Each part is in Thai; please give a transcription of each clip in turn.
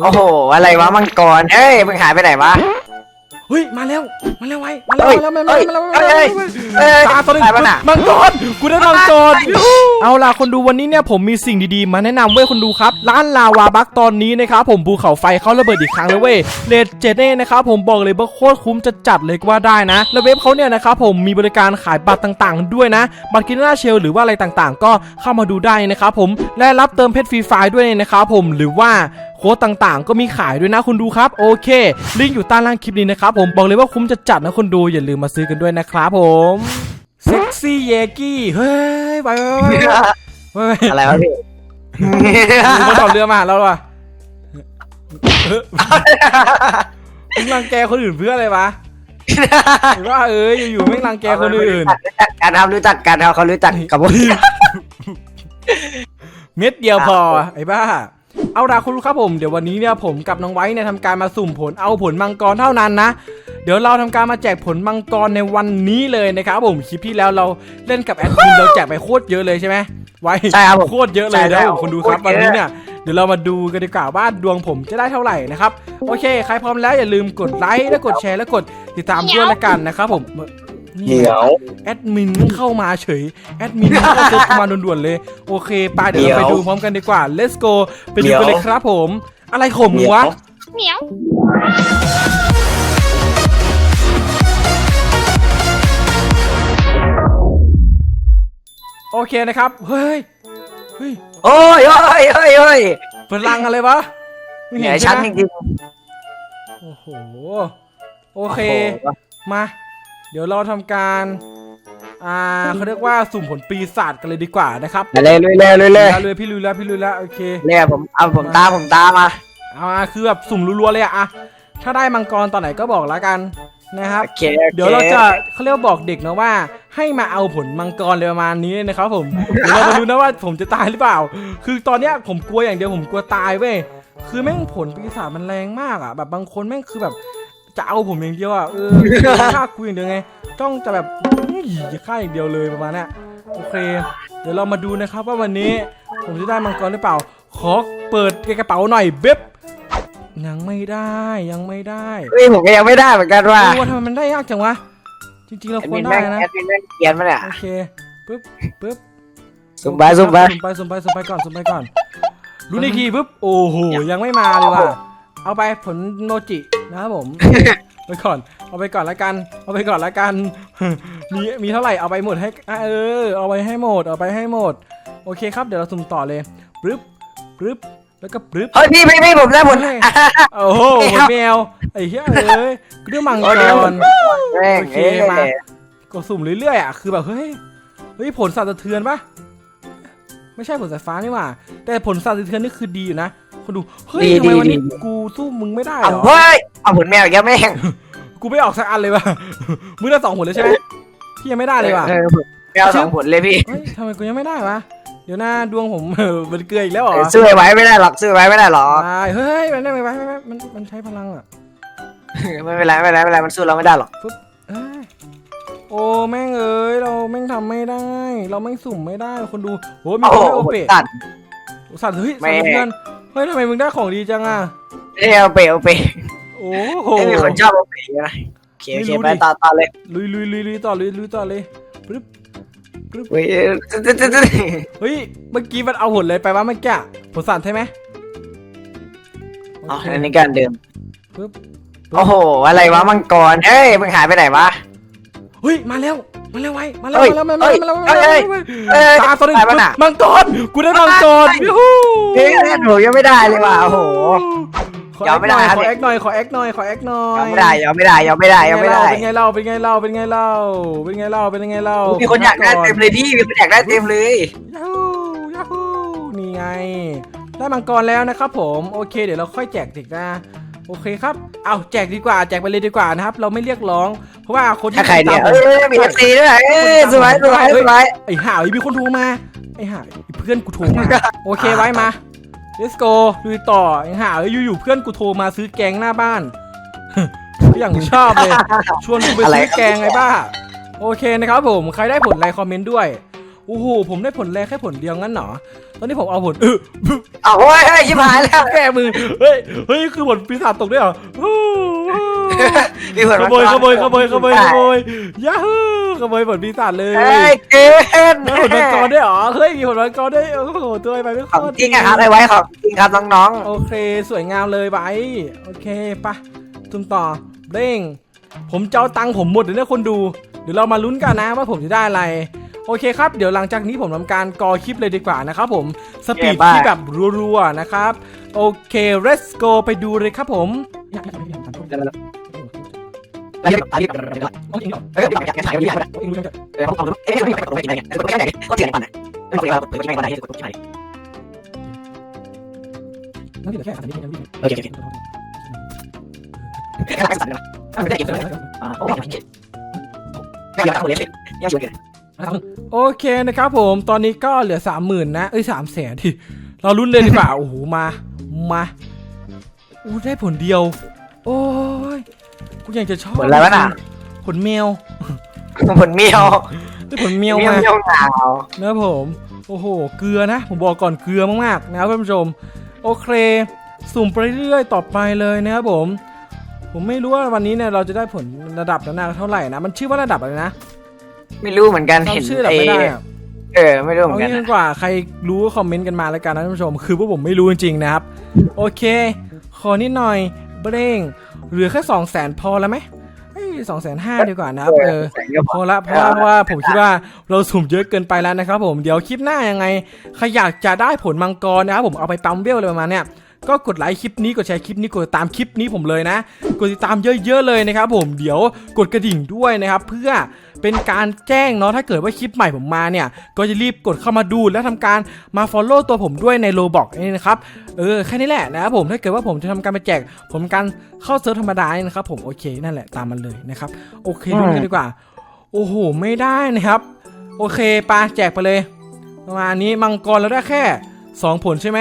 โอ้โห อะไรวะมังกรเฮ้ยมึงหายไปไหนวะเฮ้ยมาแล้วมาแล้วไว้มาแล้วเฮ้ยมาแล้วมาแล้วมาแล้วมาเฮ้แล้วยเฮ้ยตาตัวหนึงตายปะน่ะมังกรกูได้มังกรเอาล่ะคนดูวันนี้เนี่ยผมมีสิ่งดีๆ มาแนะนำเว้ยคนดูครับ ร้านลาวาบักตอนนี้นะครับผมภูเขาไฟเขาระเบิดอีกครั้งเลยเว้ยเลดเจเน่นะครับผมบอกเลยว่าโคตรคุ้มจะจัดเลยก็ว่าได้นะ แล้วเว็บเขาเนี่ยนะครับผมมีบริการขายบัตรต่างๆ ด้วยนะ บัตรกินหน้าเชลหรือว่าอะไรต่างๆ ก็เข้ามาดูได้นะครับผมและรับเติมเพชรฟรีไฟล์ด้วยนะครับผมหรือว่าโค้ดต่างๆ ก็มีขายด้วยนะคุณดูครับ โอเค ลิงก์อยู่ใต้ล่างคลิปนี้นะครับผมบอกเลยว่าคุ้มจะจัดนะคนดูอย่าลืมมาซื้อกันด้วยนะครับผมเซ็กซี่เยกี้เฮ้ยไปไปไปไปไปไปอะไรวะพี่มีคนขับเรือมาหาเราว่ะมึงรังแกคนอื่นเพื่ออะไรวะหรือว่าเอ้ยอยู่ๆไม่งรังแกคนอื่นรู้จักกันครับรู้จักกันครับเขารู้จักกับผมเม็ดเดียวพอไอ้บ้า เอาล่ะคุณรู้ครับผมเดี๋ยววันนี้เนี่ยผมกับน้องไว้เนี่ยทำการมาสุ่มผลเอาผลมังกรเท่านั้นนะ เดี๋ยวเราทำการมาแจกผลมังกรในวันนี้เลยนะครับผมคลิปที่แล้วเราเล่นกับแอดมินเราแจกไปโคตรเยอะเลยใช่ไหมไว้ใช่ครับผมโคตรเยอะเลยใช่นะใช่ผมคนดูครับโคตรวันเยอะนี้เนี่ยเดี๋ยวเรามาดูกันดีกว่าว่าดวงผมจะได้เท่าไหร่นะครับโอเค ใครพร้อมแล้วอย่าลืมกดไลค์และกดแชร์และกดติดตามด้วยละกันนะครับผม นี่เดี๋ยว แอดมินเข้ามาเฉย แอดมินเข้าเซิร์ฟเข้ามาด่วนๆเลย โอเคไปเดี๋ยวเราไปเดี๋ยวดูพร้อมกันดีกว่า let's go ไปดูเดี๋ยวกันเลยครับผม อะไรขมวะ เหมียวโอเคนะครับ เฮ้ย เฮ้ยโอ้ยโอ้ยโอ้ยโอ้ยพลังอะไรวะไม่เหเห็นืนอใช่ชั้นไหมจริงโอ้โห โอๆเคโอ้โหมา เดี๋ยวเราทำการ อ่าเขาเรียกว่าสุ่มผลปีศาจกันเลยดีกว่านะครับไปเลยลุยเลยลุยเลยอาเลยพี่ลุยแล้วพี่ลุยแล้วโอเคเลยผมเอาผมตามผมตามมาเอามาคือแบบสุ่มรัวๆเลยอะอะถ้าได้มังกรตอนไหนก็บอกแล้วกันนะครับโอเคโอคเดี๋ยวเราจะเขาเรียกว่าบอกเด็กนะว่า ให้มาเอาผลมังกรเลยประมาณนี้นะครับผมเดี๋ยวเรามาดูนะว่าผมจะตายหรือเปล่า คือตอนเนี้ยผมกลัวอย่างเดียวผมกลัวตายเว้ยคือแม่งผลปีศาจมันแรงมากอะ แบบบางคนแม่งคือแบบ จะเอาผมอย่างเดียวอะเออฆ่ากูอย่างเดียวไงต้องจะแบบอื้อจะฆ่าอย่างเดียวเลยประมาณเนี้ยโอเค เดี๋ยวเรามาดูนะครับว่าวันนี้ผมจะได้มังกรหรือเปล่า ขอเปิดกระเป๋าหน่อยเบ๊บยังไม่ได้ยังไม่ได้เฮ้ยผมก็ยังไม่ได้เหมือนกันว่าเออว่าทำไมมันได้ยากจังวะจริงๆเราแอดควมิรนได้แม่งนะแอดมินแม่งเกรียนมาเนี่ยโอเคปึ๊บปึ๊บสุ่มไปสุ่มไปสุ่มไปสุ่มไปสุ่มไปก่อนสุ่มไปก่อนรู้ในคีย์ปึ๊บโอ้โหยังไม่มาเลยว่ะเอาไปผลโนจิ นะครับผมไปก่อน เอาไปก่อนละกัน เอาไปก่อนละกัน มีมีเท่าไหร่เอาไปหมดให้อะเออ เอาไปให้หมด เอาไปให้หมด โอเคครับ เดี๋ยวเราสุ่มต่อเลยปึ๊บปึ๊บแล้วก็ปึ๊บเฮ้ยพี่พี่พี่ผมได้ผลเฮ้ยโอ้โหผลแมวไอ้เหี้ยเอ้ยเรื่องมังกโอ้เดี๋ยวรแม่งโอเคเอ๊ะมาก็สุ่มเรื่อยๆอะคือแบบเฮ้ยเฮ้ยผลสั่นสะเทือนปะไม่ใช่ผลสายฟ้านี่หว่า แต่ผลสั่นสะเทือนนี่คือดีอยู่นะคนดูเฮ้ยทำไมวันนี้กูสู้มึงไม่ได้เหเอารอเฮ้ย เอาผลแมวอีกแล้วแม่งกูไม่ออกสักอันเลยว่ะมึงได้สองผลเลยใช่ไหมพี่ยังไม่ได้เลยว่ะเออผลแมวสองผลเลยพี่เฮ้ยทำไมกูยังไม่ได้วะเดี๋ยวหน้าดวงผมเออมันเกลืออีกแล้วเหรอซื้อไว้ไม่ได้หรอกซื้อไว้ไม่ได้หรอกตายเฮ้ยมันได้ไหมวะมันมันใช้พลังอะไม่เป็นไรไม่เป็นไรไม่เป็นไรมันสู้เราไม่ได้หรอกเอ้ยโอ้แม่งเอ้ยเราแม่งทำไม่ได้ เราแม่งสุ่มไม่ได้คนดูโอ้ยมีโอ้คนโหได้โอผลเปะตัดสั่นเฮ้ยแม่สั่นสะเทือนเฮ้ยทำไมมึงได้ของดีจังอะเอ้ยเอาเปะเอาเปะ โอ้โห ไม่มีคนชอบเอาเปะเยอะนะโอเคโอเคไม่รู้ไปดิต่อต่อเลยลุยลุยลุยลุยต่อลุยลุยต่อเลยปึ๊บเฮ้ยตึ๊ดตึ๊ดตึ๊ดตึ๊ดเฮ้ย เมื่อกี้มันเอาผลเลยไปว่าเมื่อกี้ผลสั่นใช่ไหมอ๋อโเคอันนี้การเดิมปึ๊บ โอ้โห อะไรวะมังกรเฮ้ยมึงหายไปไหนวะ เฮ้ย มาแล้วมาแล้วไว้มาแล้วเฮ้ยมาแล้วมาแล้วมาแล้วมาเฮ้แล้วยมาแล้วเอ้ยตาตัวหนึงตายปะน่ะมังกรกูได้มังกรเฮ้ย ยูฮูเฮ้ยผมยังไม่ได้เลยว่ะโอ้โหขอ ยอแอมคไม่หได้น่อยครับขอแอคหน่อยขอแอคหน่อยขอแอคหน่อยยังไม่ได้ยังไม่ได้ยังไม่ได้ยังไม่ได้เป็นไงเล่าเป็นไงเล่าเป็นไงเล่าเป็นไงเล่าเป็นไงเล่ามีคนอยากได้เต็มเลยพี่มีคนอยากได้เต็มเลยยาฮูยาฮูนี่ไงได้มังกรแล้วนะครับผมโอเค เดี๋ยวเราค่อยแจกเด็กนะโอเคครับ เอาแจกดีกว่าแจกไปเลยดีกว่านะครับ เราไม่เรียกร้อง เพราะว่าคนที่ถ้าใครเนี่ยติดเอ้ตามผมยมีเอฟซีด้วยเอ้ยสวยสวยสวยไอ้ห่ามีคนโทรมาไอ้ห่าไอ้เพื่อนกูโทรมาโอเคไว้มา let's go ดูต่อไอ้ห่าเอ้ยอยู่ๆเพื่อนกูโทรมาซื้อแกงหน้าบ้านอย่างชอบเลย ชวนกูไปซื้อแกงไงบ้า โอเคนะครับผมใครได้ผลไลค์คอมเมนต์ด้วยโโอ้โหผมได้ผลแรกแค่ผลเดียวงั้นเหรอ ตอนนี้ผมเอาผลเออเอาเฮ้ยเฮ้ยชิบหายแล้วแก้มือเฮ้ยเฮ้ยคือผลปีศาจตกด้วยเหรอโอ้ มีผลขมังโมกยรขโมยขโมยขโมยขโมยยาฮูขโมยผลปีศาจเลยเฮ้ยเกินแล้วผลมังกรด้วยเหรอเฮ้ยมีผลมังกรด้วยโอ้โหตัวไปไม่โคของตรจริงอะครับไอ้ไว้ของจริงครับน้องโอเคสวยงามเลยไปโอเคปะจุมต่อเร่งผมจะเอาตังค์ผมหมดเลยนะคนดูเดี๋ยวเรามาลุ้นกันนะว่าผมจะได้อะไรโอเคครับ เดี๋ยวหลังจากนี้ผมทำการกอคลิปเลยดีกว่านะครับผม สปีดที่แบบรัวๆนะครับ โอเค let's go ไปดูเลยครับผม โอเคโอเคแค่สั่นนะไม่ได้เก็บเลยอ่าโอ้ยไม่อยากทำเลยยังชวนกันโอเคนะครับผมตอนนี้ก็เหลือสามหมื่นนะเอ้ยสามแสนที่เราลุ้นเลยดีกว่าโอ้โหมามาอู้ได้ผลเดียว โอ้ย กูอยากจะชอบผลอะไรวะน่ะผลแมวผลเมียวได้ผลแมวเมียวมา เมียวหนาวนะครับผม โอ้โห เกลือนะ ผมบอกก่อนเกลือมากๆนะครับท่านผู้ชม โอเค สุ่มไปเรื่อยๆต่อไปเลยนะครับผม ผมไม่รู้ว่าวันนี้เนี่ยเราจะได้ผลระดับนั้นเท่าไหร่นะ มันชื่อว่าระดับอะไรนะไม่รู้เหมือนกันเห็นจำชื่อระดับไม่ได้อะเออไม่รู้เหมืเอาอนกันงี้ดีกว่าใครรู้ก็คอมเมนต์กันมาแล้วกันนะท่านผู้ชม คือพวกผมไม่รู้จริงๆนะครับ โอเค ขอนิดหน่อย เบร่งเหลือแค่สองแสนพอแล้วไหมสองแสนห้าดีกว่านะครับเออพอละเพราะว่าเพราะว่าผมคิดว่าเราสุ่มเยอะเกินไปแล้วนะครับผมเดี๋ยวคลิปหน้ายังไงใครอยากจะได้ผลมังกรนะครับผมเอาไปปั๊มเวลอะไรประมาณเนี้ยก็กดไลค์คลิปนี้กดแชร์คลิปนี้กดติดตามคลิปนี้ผมเลยนะ กดติดตามเยอะๆเลยนะครับผมเดี๋ยวกดกระดิ่งด้วยนะครับ เพื่อ เป็นการแจ้งเนาะถ้าเกิดว่าคลิปใหม่ผมมาเนี่ย ก็จะรีบกดเข้ามาดูและทำการมา Follow ตัวผมด้วยในโลบอกนี่นะครับเออแค่นี้แหละนะครับผมถ้าเกิดว่าผมจะทำการไปแจก ผมการเข้าเซิร์ฟธรรมดานี่นะครับผมโอเคนั่นแหละตามมันเลยนะครับโอเคดูกันดีกว่า โอ้โหไม่ได้นะครับ โอเคปาแจกไปเลยประมาณนี้มังกรเราได้แค่ 2 ผลใช่ไหม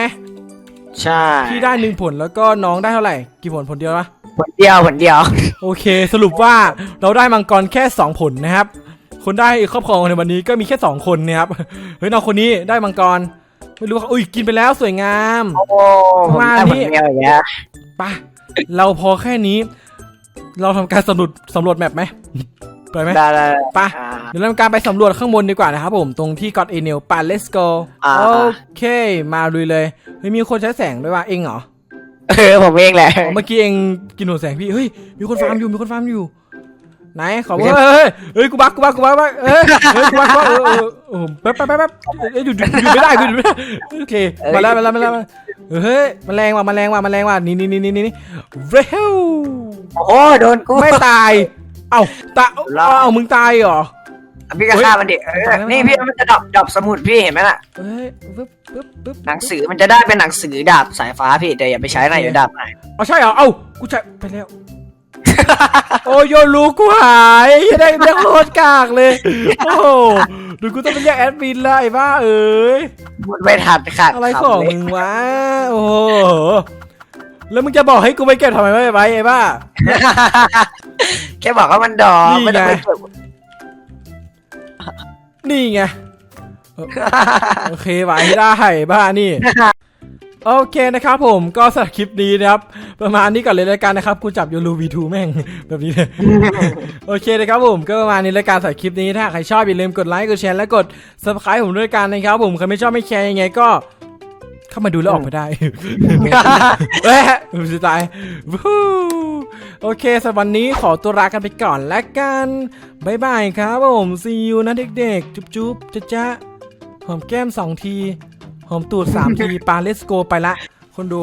ใช่พี่ได้หนึ่งผลแล้วก็น้องได้เท่าไหร่ กี่ผลผลเดียวนะ ผลเดียวผลเดียว โอเค สรุปว่าเราได้มังกรแค่ 2 ผลนะครับ คนได้ครอบครองในวันนี้ก็มีแค่ 2 คนนะครับ เฮ้ยน้องคนนี้ได้มังกร ไม่รู้ว่าอุ้ยกินไปแล้วสวยงามโอ้ผมได้ผลเดียวอย่างเงี้ยไปะเราพอแค่นี้ เราทำการสำรวจสำรวจแมปไหมไปไหมได้ได้ไปเดี๋ยวเราทำการไปสำรวจข้างบนดีกว่านะครับผมตรงที่ God a n e l ป่า let's go อ่าโอเค มาลุยเลยเฮ้ยมีคนใช้แสงด้วยว่าเองเหรอ เออผมเองแหละ อ๋อเมื่อกี้เองกินหัวแสงพี่ เฮ้ย มีคนฟาร์มอยู่ มีคนฟาร์มอยู่ ไหนขอไม่เฮ้ใช่ยเฮ้ยเฮ้ย กูบักกูบักกูบักบักเฮ้ยเฮ้ยกูบักกูบักเออเออเออแป๊บแป๊บแป๊บแป๊บเอ้ยหยุดหยุดหยุดไม่ได้หยุดไม่ได้ โอเค มาแล้วมาแล้วมาแล้วมาเฮ้ยแมลงว่ะแมลงว่ะแมลงว่ะนี่นี่นี่นี่นี่เร็วโอ้โหโดนกู ไม่ตาย เอ้าตาเอ้ามึงตายเหรอ พี่ก็ฆ่ามันดิเออนี่พี่มันจะดรอปดรอปสมุดพี่เห็นไหมล่ะเอ้ยปึ๊บปึ๊บปึ๊บหนังสือมันจะได้เป็นหนังสือดาบสายฟ้าพี่แต่อย่าไปใช้นะอย่าดาบไหนเอาใช่เหรอเอ้ากูใช้ไปแล้ว โอ้โยรู้กูหายยังได้ได้โคตรกากเลยโอ้โหดูกูต้องไปเรียกแอดมินแล้วไอ้บ้าเอ้ยพูดไม่ทันขาดอะไรคำของเลยมึงวะโอ้โหแล้วมึงจะบอกให้กูไปเก็บทำไมไม่ไปไอ้บ้าแค่บอกว่ามันดอกนี่ไงไม่ต้องไปเก็บ นี่ไงเออโอเคไหวได้บ้านี่ โอเคนะครับผมก็สำหรับคลิปนี้นะครับ ประมาณนี้ก่อนเลยรายการนะครับกูจับยูรูวีทูแม่งแบบนี้เลยโอเคนะครับผมก็ประมาณนี้รายการสำหรับคลิปนี้ถ้าใครชอบอย่าลืมกดไลค์กดแชร์และกด subscribe ผมด้วยกันนะครับผมใครไม่ชอบไม่แชร์ยังไงก็ เข้ามาดูแล้วออกไปได้เอ้ยสุดท้ายวู้โอเคสำหรับวันนี้ขอตัวลากันไปก่อนแล้วกันบายบายครับผมซีอูนะเด็กๆ จุ๊บๆ จ๊ะจ๊ะหอมแก้มสองทีหอมตูดสามทีปาเลสโกไปละ คนดู